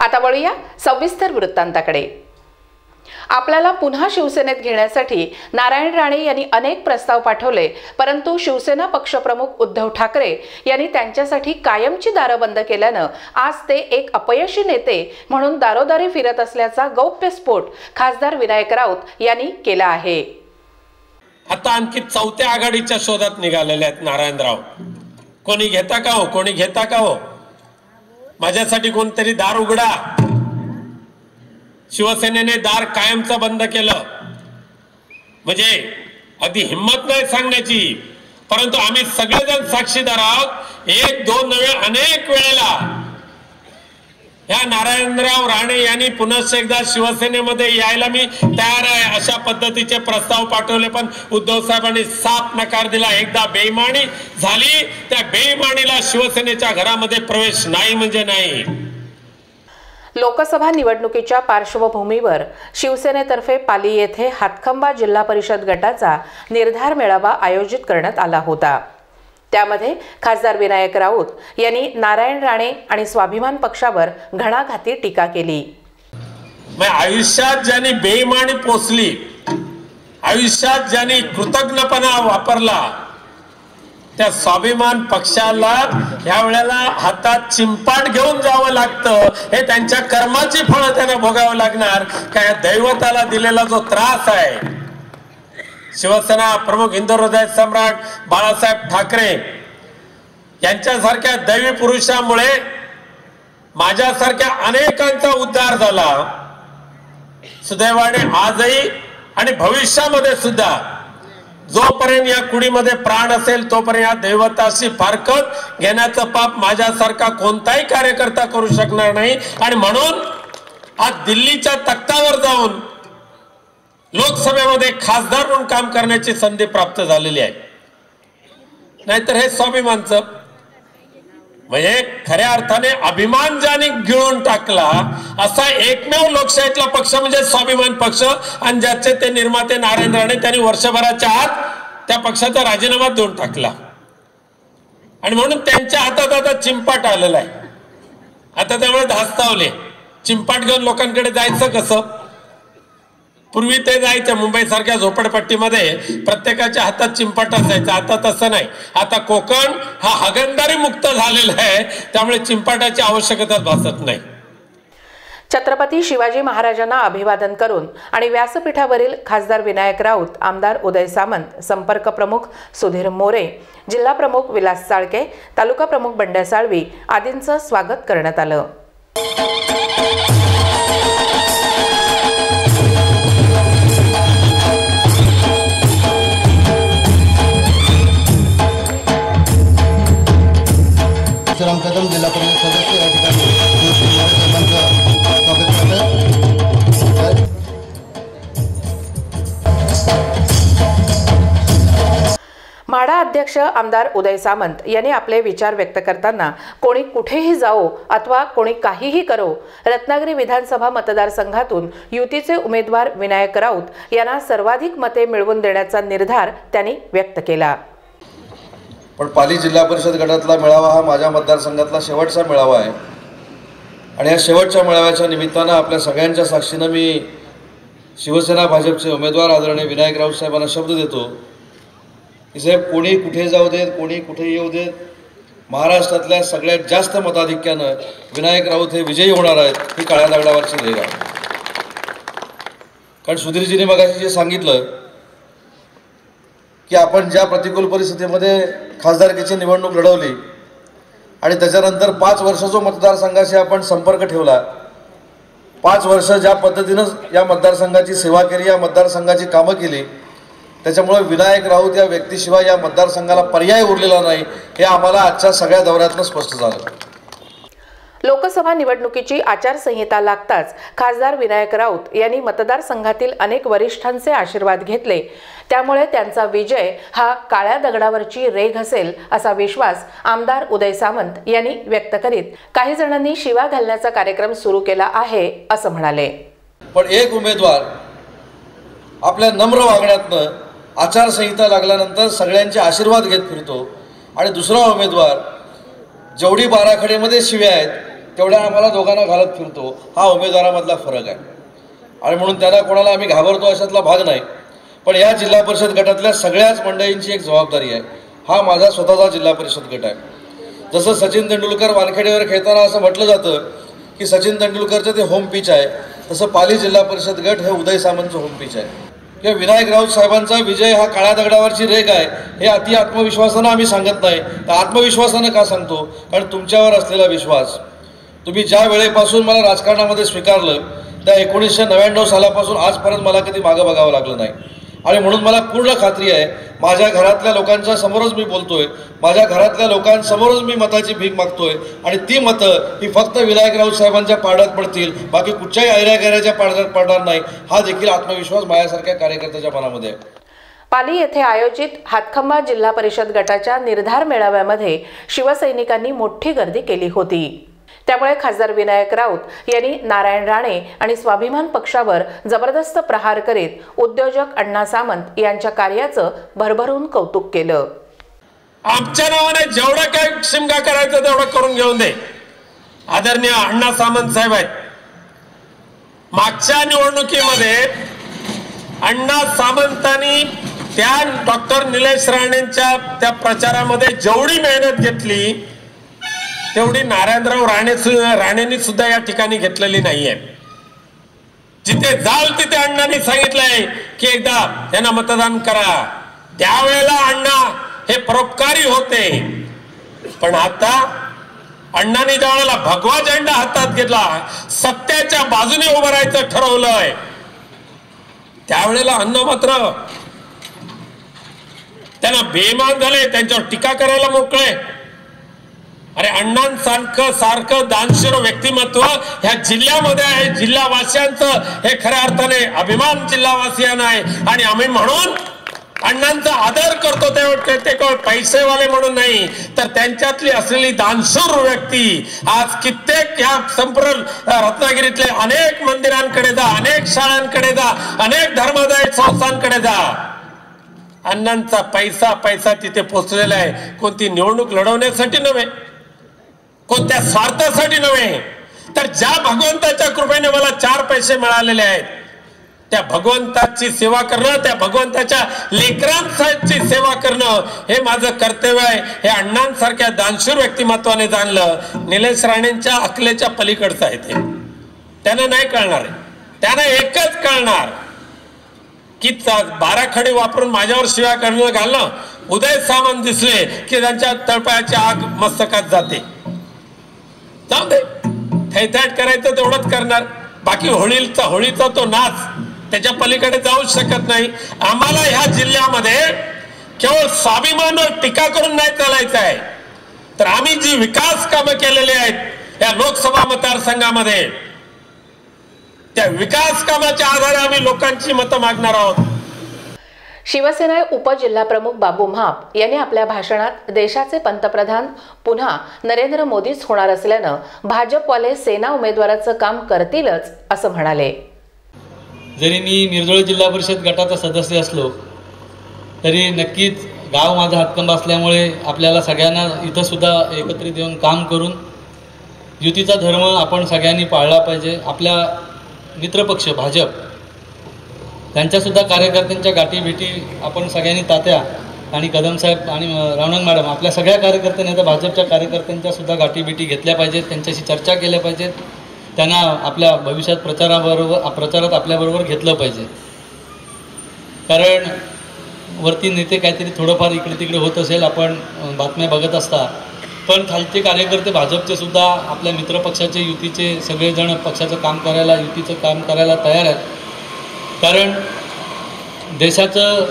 आता वळूया सविस्तर वृत्तांताकडे. आपल्याला पुन्हा शिवसेनेत घेण्यासाठी नारायण राणे यांनी अनेक प्रस्ताव पाठवले परंतु शिवसेना पक्षप्रमुख उद्धव ठाकरे यांनी त्यांच्यासाठी कायमची दारं बंद केल्यानं आज ते एक अपयशी नेते म्हणून दारोदारी फिरत असल्याचा गौप्यस्फोट खासदार विनायक राऊत यांनी केला आहे. आता आणखी चौथ्या आघाडीच्या शोधात निघालेले आहेत नारायणराव कोणी घेता का हो? कोणी घेता का हो? माझ्यासाठी कोणतरी दार उघडा. शिवसेनेने दार कायमचं बंद केलं. म्हणजे अगदी हिंमत नाही सांगण्याची. परंतु आम्ही सगळेजण साक्षीदार आहोत. एक दोन नव्हे अनेक वेळेला ह्या नारायणराव राणे यांनी पुनश्च एकदा शिवसेनेमध्ये यायला मी तयार आहे. अशा पद्धतीचे प्रस्ताव पाठवले पण उद्धव साहेबांनी साफ नकार दिला. एकदा बेईमानी झाली त्या बेईमानीला शिवसेनेच्या घरामध्ये प्रवेश नाही म्हणजे नाही. लोकसभा निवडणुकीच्या पार्श्वभूमीवर शिवसेनेतर्फे पाली येथे हातखंबा जिल्हा परिषद गटाचा निर्धार मेळावा आयोजित करण्यात आला होता. त्यामध्ये खासदार विनायक राऊत यांनी नारायण राणे आणि स्वाभिमान पक्षावर घणाघाती टीका केली. मग आयुष्यात ज्यांनी बेईमानी पोचली आयुष्यात ज्यांनी कृतज्ञपणा वापरला त्या स्वाभिमान पक्षाला ह्या वेळेला हातात चिंपाट घेऊन जावं लागतं. हे त्यांच्या कर्माची फळं त्यांना भोगावं लागणार. काय दैवताला दिलेला जो त्रास आहे शिवसेना प्रमुख हिंदू हृदय सम्राट बाळासाहेब ठाकरे यांच्यासारख्या दैवी पुरुषामुळे माझ्यासारख्या अनेकांचा उद्धार झाला. सुदैवाने आजही आणि भविष्यामध्ये सुद्धा जोपर्यंत या कुडीमध्ये प्राण असेल तोपर्यंत या दैवताशी फारकत घेण्याचं पाप माझ्यासारखा कोणताही कार्यकर्ता करू शकणार नाही. आणि म्हणून आज दिल्लीच्या तख्तावर जाऊन लोकसभेमध्ये खासदार म्हणून काम करण्याची संधी प्राप्त झालेली आहे. नाहीतर हे स्वाभिमानचं. म्हणजे खऱ्या अर्थाने अभिमान ज्याने गिळून टाकला असा एकमेव लोकशाहीतला पक्ष म्हणजे स्वाभिमान पक्ष. आणि ज्याचे ते निर्माते नारायण राणे त्यांनी वर्षभराच्या आत त्या पक्षाचा राजीनामा देऊन टाकला. आणि म्हणून त्यांच्या हातात आता चिंपाट आलेला आहे. आता त्यामुळे धास्तावले. चिंपाट घेऊन लोकांकडे जायचं कसं? पूर्वी ते जायच्या मुंबईसारख्या झोपडपट्टीमध्ये प्रत्येकाच्या हातात चिंपाट असायचं. आता तसं नाही. आता कोकण हा हगणदारी मुक्त झालेला आहे. त्यामुळे चिंपाटाची आवश्यकता भासत नाही. छत्रपती शिवाजी महाराजांना अभिवादन करून आणि व्यासपीठावरील खासदार विनायक राऊत आमदार उदय सामंत संपर्क प्रमुख सुधीर मोरे जिल्हा प्रमुख विलास चाळके तालुका प्रमुख बंड्या साळवी आदींचं स्वागत करण्यात आलं. परशुराम कदम जिल्हा परिषद सदस्य या ठिकाणी स्वागत म्हाडा अध्यक्ष आमदार उदय सामंत यांनी आपले विचार व्यक्त करताना कोणी कुठेही जाओ अथवा कोणी काहीही करो रत्नागिरी विधानसभा मतदारसंघातून युतीचे उमेदवार विनायक राऊत यांना सर्वाधिक मते मिळवून देण्याचा निर्धार त्यांनी व्यक्त केला. पण पाली जिल्हा परिषद गटातला मेळावा हा माझ्या मतदारसंघातला शेवटचा मेळावा आहे. आणि या शेवटच्या मेळाव्याच्या निमित्तानं आपल्या सगळ्यांच्या साक्षीनं मी शिवसेना भाजपचे उमेदवार आदरणीय विनायक राऊत साहेबांना शब्द देतो की साहेब कोणी कुठे जाऊ देत कोणी कुठे येऊ देत महाराष्ट्रातल्या सगळ्यात जास्त मताधिक्यानं विनायक राऊत हे विजयी होणार आहेत ही काळ्या दगडावरची धैर्य आहे. कारण सुधीरजीने मगाशी जे सांगितलं की आपण ज्या प्रतिकूल परिस्थितीमध्ये खासदारकीची निवडणूक लढवली. आणि त्याच्यानंतर पाच वर्ष जो मतदारसंघाशी आपण संपर्क ठेवला. पाच वर्ष ज्या पद्धतीनं या मतदारसंघाची सेवा केली या मतदारसंघाची कामं केली त्याच्यामुळे विनायक राऊत या व्यक्तीशिवाय या मतदारसंघाला पर्याय उरलेला नाही हे आम्हाला आजच्या सगळ्या दौऱ्यातनं स्पष्ट झालं. लोकसभा निवडणुकीची आचारसंहिता लागताच खासदार विनायक राऊत यांनी मतदारसंघातील अनेक वरिष्ठांचे आशीर्वाद घेतले. त्यामुळे त्यांचा विजय हा काळ्या दगडावरची रेघ असेल असा विश्वास आमदार उदय सामंत यांनी व्यक्त करीत काही जणांनी शिवा घालण्याचा कार्यक्रम सुरू केला आहे असं म्हणाले. पण एक उमेदवार आपल्या नम्र वागण्यातनं आचारसंहिता लागल्यानंतर सगळ्यांचे आशीर्वाद घेत फिरतो आणि दुसरा उमेदवार जेवढी बाराखडीमध्ये शिव्या आहेत तेवढ्या आम्हाला दोघांना घालत फिरतो. हा उमेदवारामधला फरक आहे. आणि म्हणून त्यांना कोणाला आम्ही घाबरतो अशातला भाग नाही. पण या जिल्हा परिषद गटातल्या सगळ्याच मंडळींची एक जबाबदारी आहे. हा माझा स्वतःचा जिल्हा परिषद गट आहे. जसं सचिन तेंडुलकर वानखेडेवर खेळताना असं म्हटलं जातं की सचिन तेंडुलकरचं ते होम पिच आहे. तसं पाली जिल्हा परिषद गट हे उदय सामंतचं होम पिच आहे. किंवा विनायक राऊत साहेबांचा विजय हा काळ्या दगडावरची रेग आहे. हे अति आत्मविश्वासानं आम्ही सांगत नाही. तर आत्मविश्वासानं का सांगतो? कारण तुमच्यावर असलेला विश्वास. तुम्ही ज्या वेळेपासून मला राजकारणामध्ये स्वीकारलं त्या एकोणीसशे नव्याण्णव सालापासून आजपर्यंत मला कधी मागं बघावं लागलं नाही. आणि म्हणून मला पूर्ण खात्री आहे माझ्या घरातल्या लोकांच्या समोरच मी बोलतोय माझ्या घरातल्या लोकांसमोरच मी मताची भीक मागतोय आणि ती मतं ही फक्त विनायक राऊत साहेबांच्या पाड्यात पडतील बाकी कुठच्याही ऐऱ्या पाड्यात पडणार नाही हा देखील आत्मविश्वास माझ्यासारख्या कार्यकर्त्याच्या मनामध्ये आहे. पाली येथे आयोजित हातखंबा जिल्हा परिषद गटाच्या निर्धार मेळाव्यामध्ये शिवसैनिकांनी मोठी गर्दी केली होती. त्यामुळे खासदार विनायक राऊत यांनी नारायण राणे आणि स्वाभिमान पक्षावर जबरदस्त प्रहार करीत उद्योजक अण्णा सामंत यांच्या कार्याचं भरभरून कौतुक केलं. आमच्या नावाने जेवढं काय शिमगा करायचं तेवढं करून घेऊन दे. आदरणीय अण्णा सामंत साहेब आहेत. मागच्या निवडणुकीमध्ये अण्णा सामंतांनी त्या डॉक्टर निलेश राणेंच्या त्या प्रचारामध्ये जेवढी मेहनत घेतली तेवढी नारायणराव राणे सु- राणेंनी सुद्धा या ठिकाणी घेतलेली नाहीये. जिथे जाल तिथे अण्णांनी सांगितलंय की एकदा त्यांना मतदान करा. त्यावेळेला अण्णा हे परोपकारी होते. पण आता अण्णांनी ज्या वेळेला भगवा झेंडा हातात घेतला सत्याच्या बाजूने उभं राहायचं ठरवलंय. त्यावेळेला अण्णा मात्र त्यांना बेमान झाले त्यांच्यावर टीका करायला मोकळे. अरे अण्णांसारखं सारखं दानशूर व्यक्तिमत्व ह्या जिल्ह्यामध्ये आहे जिल्हावासियांचं. हे खऱ्या अर्थाने अभिमान जिल्हावासियांना आहे. आणि आम्ही म्हणून अण्णांचा आदर करतो ते ते केवळ पैसेवाले म्हणून नाही तर त्यांच्यातली असलेली दानशूर व्यक्ती. आज कित्येक ह्या संपूर्ण रत्नागिरीतले अनेक मंदिरांकडे जा अनेक शाळांकडे जा अनेक धर्मदाय संस्थांकडे जा. अण्णांचा पैसा पैसा तिथे पोचलेला आहे. कोणती निवडणूक लढवण्यासाठी नव्हे. कोणत्या स्वार्थासाठी नव्हे. तर ज्या भगवंताच्या कृपेने मला चार पैसे मिळालेले आहेत त्या भगवंताची सेवा करणं त्या भगवंताच्या लेकरांची सेवा करणं हे माझं कर्तव्य आहे. हे अण्णांसारख्या दानशूर व्यक्तिमत्वाने जाणलं निलेश राणेंच्या अकलेच्या पलीकडचं आहे ते. त्यांना नाही कळणार. त्यांना एकच कळणार की बारा खडे वापरून माझ्यावर शिवाय करणं घालणं. उदय सामान दिसले की त्यांच्या तळपायाची आग मस्तकात जाते. जाऊ दे. थैथाट करायचं तेवढंच करणार. बाकी होळीचा होळीचा तो नाच त्याच्या पलीकडे जाऊच शकत नाही. आम्हाला ह्या जिल्ह्यामध्ये केवळ स्वाभिमानावर टीका करून नाही चालायचं आहे. तर आम्ही जी विकास कामं केलेली आहेत या लोकसभा मतदारसंघामध्ये त्या विकास कामाच्या आधारे आम्ही लोकांची मतं मागणार आहोत. शिवसेना उपजिल्हाप्रमुख बाबू म्हाप यांनी आपल्या भाषणात देशाचे पंतप्रधान पुन्हा नरेंद्र मोदीच होणार असल्यानं भाजपवाले सेना उमेदवाराचं काम करतीलच असं म्हणाले. जरी मी निर्जळ जिल्हा परिषद गटाचा सदस्य असलो तरी नक्कीच गाव माझा हातकंब असल्यामुळे आपल्याला सगळ्यांना इथंसुद्धा एकत्रित येऊन काम करून युतीचा धर्म आपण सगळ्यांनी पाळला पाहिजे. आपल्या मित्रपक्ष भाजप त्यांच्यासुद्धा कार्यकर्त्यांच्या गाठीभेटी आपण सगळ्यांनी तात्या आणि कदम साहेब आणि रावणंग मॅडम आपल्या सगळ्या कार्यकर्त्यांनी आता भाजपच्या कार्यकर्त्यांच्यासुद्धा गाठीभेटी घेतल्या पाहिजेत त्यांच्याशी चर्चा केल्या पाहिजेत त्यांना आपल्या भविष्यात प्रचाराबरोबर प्रचारात आपल्याबरोबर घेतलं पाहिजे. कारण वरती नेते काहीतरी थोडंफार इकडे तिकडे होत असेल आपण बातम्या बघत असता. पण खालचे कार्यकर्ते भाजपचे सुद्धा आपल्या मित्रपक्षाचे युतीचे सगळेजण पक्षाचं काम करायला युतीचं काम करायला तयार आहेत. कारण देशाचं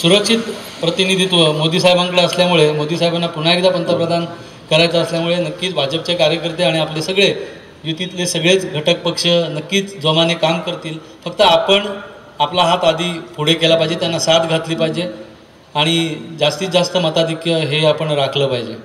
सुरक्षित प्रतिनिधित्व मोदी साहेबांकडे असल्यामुळे मोदी साहेबांना पुन्हा एकदा पंतप्रधान करायचं असल्यामुळे नक्कीच भाजपचे कार्यकर्ते आणि आपले सगळे युतीतले सगळेच घटक पक्ष नक्कीच जोमाने काम करतील. फक्त आपण आपला हात आधी पुढे केला पाहिजे त्यांना साथ घातली पाहिजे आणि जास्तीत जास्त मताधिक्य हे आपण राखलं पाहिजे.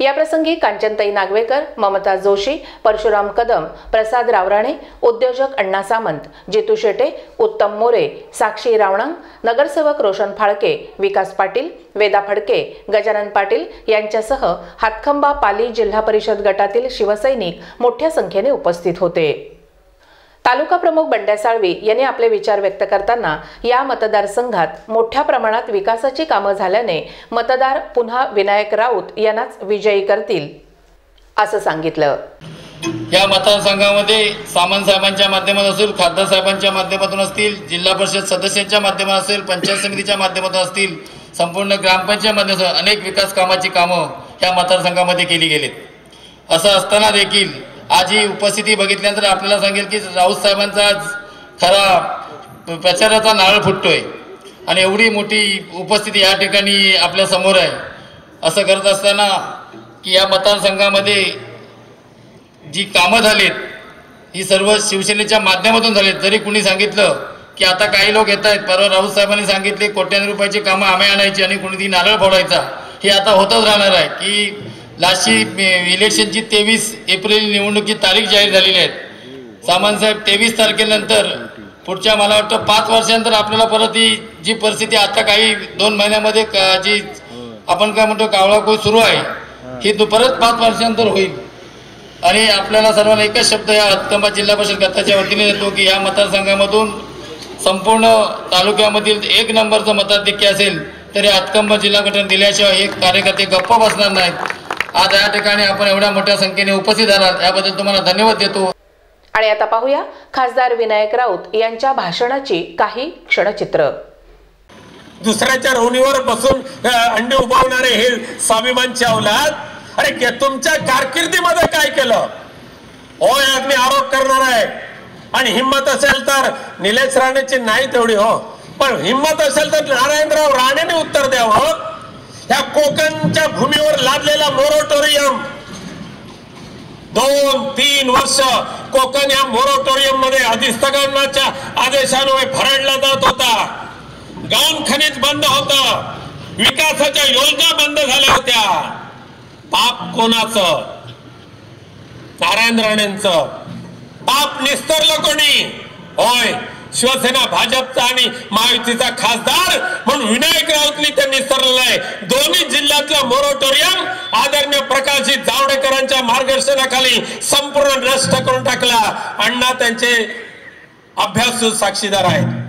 याप्रसंगी कांचनताई नागवेकर ममता जोशी परशुराम कदम प्रसाद रावराणे उद्योजक अण्णा सामंत जितू शेटे उत्तम मोरे साक्षी रावणंग नगरसेवक रोशन फाळके विकास पाटील वेदा फडके गजानन पाटील यांच्यासह हातखंबा पाली जिल्हा परिषद गटातील शिवसैनिक मोठ्या संख्येने उपस्थित होते. तालुका प्रमुख बंड्या साळवी यांनी आपले विचार व्यक्त करताना या मतदारसंघात मोठ्या प्रमाणात विकासाची कामं झाल्याने मतदार पुन्हा विनायक राऊत यांनाच विजयी करतील असं सांगितलं. या मतदारसंघामध्ये सामंत साहेबांच्या माध्यमातून असेल खासदार साहेबांच्या माध्यमातून असतील जिल्हा परिषद सदस्यांच्या माध्यमातून असेल पंचायत समितीच्या माध्यमातून असतील संपूर्ण ग्रामपंचायत माध्यमातून अनेक विकास कामाची कामं या मतदारसंघामध्ये केली गेलीत. असं असताना देखील आज ही उपस्थिती बघितल्यानंतर आपल्याला सांगेल की राऊत साहेबांचा खरा प्रचाराचा नारळ फुटतोय. आणि एवढी मोठी उपस्थिती या ठिकाणी आपल्यासमोर आहे. असं करत असताना की या मतदारसंघामध्ये जी कामं झालीत ही सर्व शिवसेनेच्या माध्यमातून झालीत. जरी कुणी सांगितलं की आता काही लोक येत आहेत परवा राऊत साहेबांनी सांगितले कोट्याने रुपयाची कामं आम्ही आणायची आणि कुणी ती नारळ फोडायचा. हे आता होतच राहणार आहे की नाशिक इलेक्शनची तेवीस एप्रिल निवडणुकी तारीख जाहीर झालेली आहे. सामानसाहेब तेवीस तारखेनंतर पुढच्या मला वाटतं पाच वर्षानंतर आपल्याला परत ही जी परिस्थिती आता काही दोन महिन्यामध्ये का- जी आपण काय म्हणतो कावळाकोळ सुरू आहे ही परत पाच वर्षानंतर होईल. आणि आपल्याला सर्वांना एकच शब्द या हत्कंबा जिल्हा परिषद गटाच्या वतीने देतो की या मतदारसंघामधून संपूर्ण तालुक्यामधील एक नंबरचं मताधिक्य असेल तरी हत्कंबा जिल्हा गटाने दिल्याशिवाय हे कार्यकर्ते गप्प बसणार नाहीत. आज या ठिकाणी आपण एवढ्या मोठ्या संख्येने उपस्थित आलात याबद्दल तुम्हाला धन्यवाद देतो. आणि आता पाहूया खासदार विनायक राऊत यांच्या भाषणाची काही क्षणचित्र. दुसऱ्याच्या रोवणीवर बसून अंडे उभावणारे हे स्वाभिमानचे अवलाद अरे के- तुमच्या कारकिर्दीमध्ये काय केलं? होय अग्नी आरोप करणार आहे. आणि हिंमत असेल तर निलेश राणेची नाही तेवढी हो. पण हिंमत असेल तर नारायणराव राणेने उत्तर द्यावं. ह्या कोकणच्या भूमीवर लादलेला मोरोटोरियम दोन तीन वर्ष कोकण या मोरोटोरियममध्ये अधिस्थगनाच्या आदेशाने भरडला जात होता. गौण खनिज बंद होत. विकासाच्या योजना बंद झाल्या होत्या. पाप कोणाचं? नारायण राणेंचं. पाप निस्तरलं कोणी? होय शिवसेना भाजपचा आणि महायुतीचा खासदार म्हणून विनायक राऊतनी त्यांनी सरलेलं आहे. दोन्ही जिल्ह्यातलं मोरोटोरियम आदरणीय प्रकाशजी जावडेकरांच्या मार्गदर्शनाखाली संपूर्ण नष्ट करून टाकला. अण्णा त्यांचे अभ्यासू साक्षीदार आहेत.